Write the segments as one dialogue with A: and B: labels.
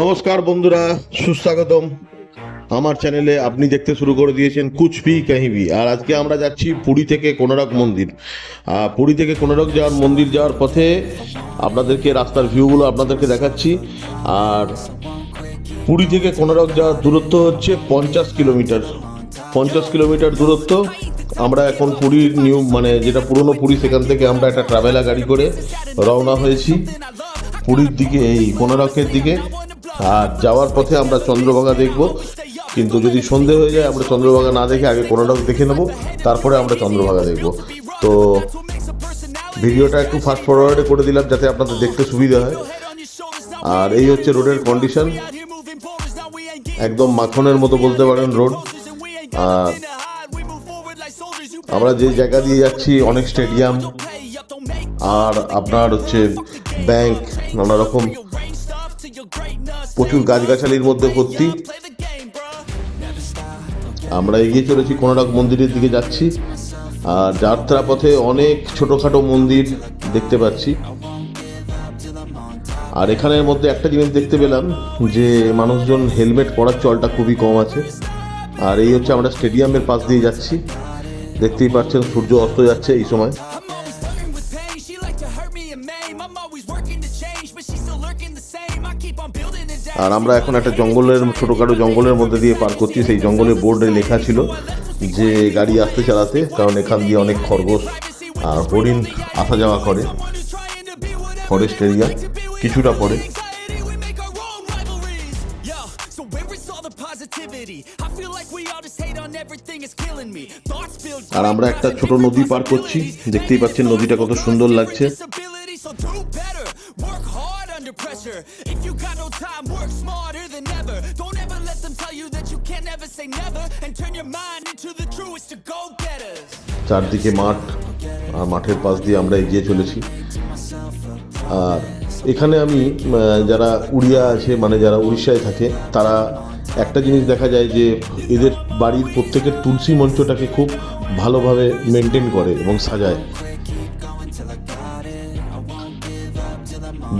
A: নমস্কার বন্ধুরা, সুস্বাগতম। আমার চ্যানেলে আপনি দেখতে শুরু করে দিয়েছেন কুচবি কাহিবি। আর আজকে আমরা যাচ্ছি পুরী থেকে কোনারক মন্দির। পুরী থেকে কোনারক যাওয়ার মন্দির যাওয়ার পথে আপনাদেরকে রাস্তার ভিউগুলো আপনাদেরকে দেখাচ্ছি। আর পুরী থেকে কোনারক যাওয়ার দূরত্ব হচ্ছে পঞ্চাশ কিলোমিটার। পঞ্চাশ কিলোমিটার দূরত্ব। আমরা এখন পুরীর নিউ মানে যেটা পুরনো পুরী, সেখান থেকে আমরা একটা ট্রাভেলার গাড়ি করে রওনা হয়েছি। পুরীর দিকে, এই কোনারকের দিকে। আর যাওয়ার পথে আমরা চন্দ্রভাগা দেখব। কিন্তু যদি সন্ধে হয়ে যায়, আমরা চন্দ্রভাগা না দেখে আগে কোনারক দেখে নেব। তারপরে আমরা চন্দ্রভাগা দেখব। তো ভিডিওটা একটু ফাস্ট ফরওয়ার্ডে করে দিলাম, যাতে আপনাদের দেখতে সুবিধা হয়। আর এই হচ্ছে রোডের কন্ডিশন একদম মাখনের মতো বলতে পারেন রোড। আর আমরা যে জায়গা দিয়ে যাচ্ছি, অনেক স্টেডিয়াম আর আপনার হচ্ছে ব্যাংক নানা রকম প্রচুর গাছগাছালির মধ্যে ভর্তি। আমরা এগিয়ে চলেছি কোনারক মন্দিরের দিকে যাচ্ছি। আর যাত্রা পথে অনেক ছোটোখাটো মন্দির দেখতে পাচ্ছি। আর এখানের মধ্যে একটা জিনিস দেখতে পেলাম যে মানুষজন হেলমেট পরার চলটা খুবই কম আছে। আর এই হচ্ছে আমরা স্টেডিয়ামের পাশ দিয়ে যাচ্ছি। দেখতেই পাচ্ছেন সূর্য অস্ত যাচ্ছে এই সময়। আর আমরা এখন একটা জঙ্গলের, ছোটোখাটো জঙ্গলের মধ্যে দিয়ে পার করছি। সেই জঙ্গলের বোর্ডে লেখা ছিল যে গাড়ি আসতে চালাতে, কারণ এখান দিয়ে অনেক খরগোশ আর হরিণ আসা যাওয়া করে। ফরেস্ট এরিয়া কিছুটা পরে। আর আমরা একটা ছোট নদী পার করছি। দেখতেই পাচ্ছেন নদীটা কত সুন্দর লাগছে।
B: Pressure. If you got no time, work smarter than ever. Don't ever let them tell you that you can't never say never. And turn your mind into the truest to go getters.
A: চারদিকে মাঠ মাঠের পাশ দিয়ে আমরা এগিয়ে চলেছি আর এখানে আমি যারা উড়িয়া আছে মানে যারা উড়িষ্যায় থাকে তারা একটা জিনিস দেখা যায় যে এদের বাড়ির প্রত্যেকের তুলসী মঞ্চটাকে খুব ভালোভাবে মেনটেন করে এবং সাজায়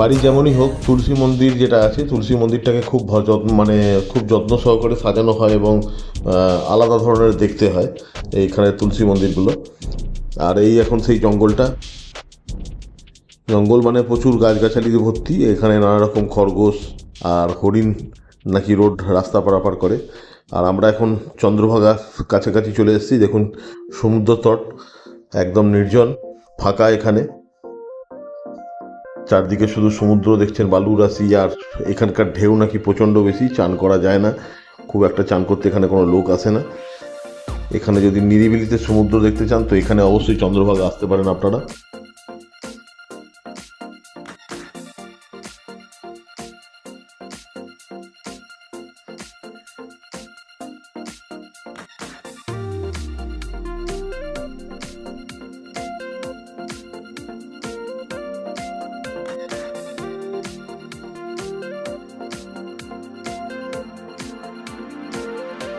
A: বাড়ি যেমনই হোক, তুলসী মন্দির যেটা আছে, তুলসী মন্দিরটাকে খুব যত্ন মানে খুব যত্ন সহকারে সাজানো হয় এবং আলাদা ধরনের দেখতে হয় এইখানে তুলসী মন্দিরগুলো। আর এই এখন সেই জঙ্গলটা। জঙ্গল মানে প্রচুর গাছগাছালিতে ভর্তি, এখানে নানা রকম খরগোশ আর হরিণ নাকি রোড রাস্তা পারাপার করে। আর আমরা এখন চন্দ্রভাগা কাছাকাছি চলে এসেছি, দেখুন সমুদ্র তট একদম নির্জন, ফাঁকা এখানে। চারদিকে শুধু সমুদ্র দেখছেন বালু, রাশি, আর এখানকার ঢেউ নাকি প্রচণ্ড বেশি, চান করা যায় না। খুব একটা চান করতে এখানে কোনো লোক আসে না। এখানে যদি নিরিবিলিতে সমুদ্র দেখতে চান, তো এখানে অবশ্যই চন্দ্রভাগা আসতে পারেন আপনারা।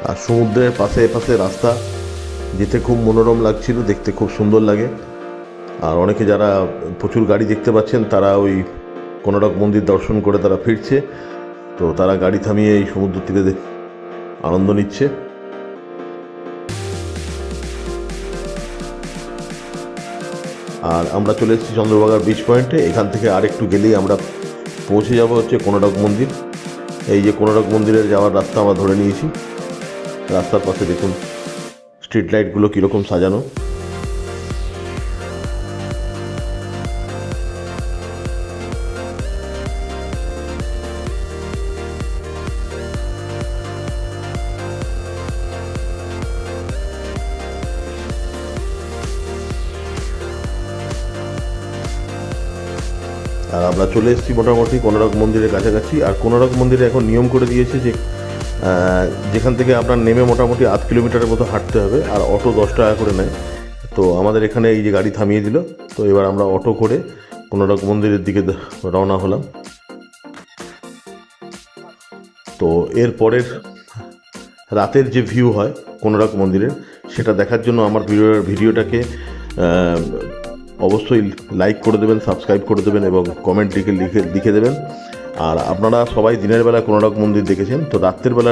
A: আর সমুদ্রের পাশে পাশে রাস্তা, যেতে খুব মনোরম লাগছিল, দেখতে খুব সুন্দর লাগে। আর অনেকে যারা প্রচুর গাড়ি দেখতে পাচ্ছেন, তারা ওই কোনারক মন্দির দর্শন করে তারা ফিরছে। তো তারা গাড়ি থামিয়ে এই সমুদ্র তীরে আনন্দ নিচ্ছে। আর আমরা চলে এসেছি চন্দ্রভাগার বিচ পয়েন্টে এখান থেকে আরেকটু গেলেই আমরা পৌঁছে যাব হচ্ছে কোনারক মন্দির। এই যে কোনারক মন্দিরের যাওয়ার রাস্তা আমরা ধরে নিয়েছি। রাস্তার পাশে দেখুন স্ট্রিট লাইটগুলো কীরকম সাজানো। আর আমরা চলে এসেছি মোটামুটি কোনারক মন্দিরের কাছাকাছি, আর কোনারক মন্দিরে এখন নিয়ম করে দিয়েছে যে যেখান থেকে আপনার নেমে মোটামুটি আধ কিলোমিটারের মতো হাঁটতে হবে, আর অটো দশ টাকা করে নেয়। তো আমাদের এখানে এই যে গাড়ি থামিয়ে দিল, তো এবার আমরা অটো করে কোনারক মন্দিরের দিকে রওনা হলাম। তো এর পরের রাতের যে ভিউ হয় কোনারক মন্দিরের, সেটা দেখার জন্য আমার ভিডিও ভিডিওটাকে অবশ্যই লাইক করে দেবেন সাবস্ক্রাইব করে দেবেন, এবং কমেন্ট লিখে লিখে লিখে দেবেন। আর আপনারা সবাই দিনের বেলা কোনারক মন্দির দেখেছেন তো রাত্রের বেলা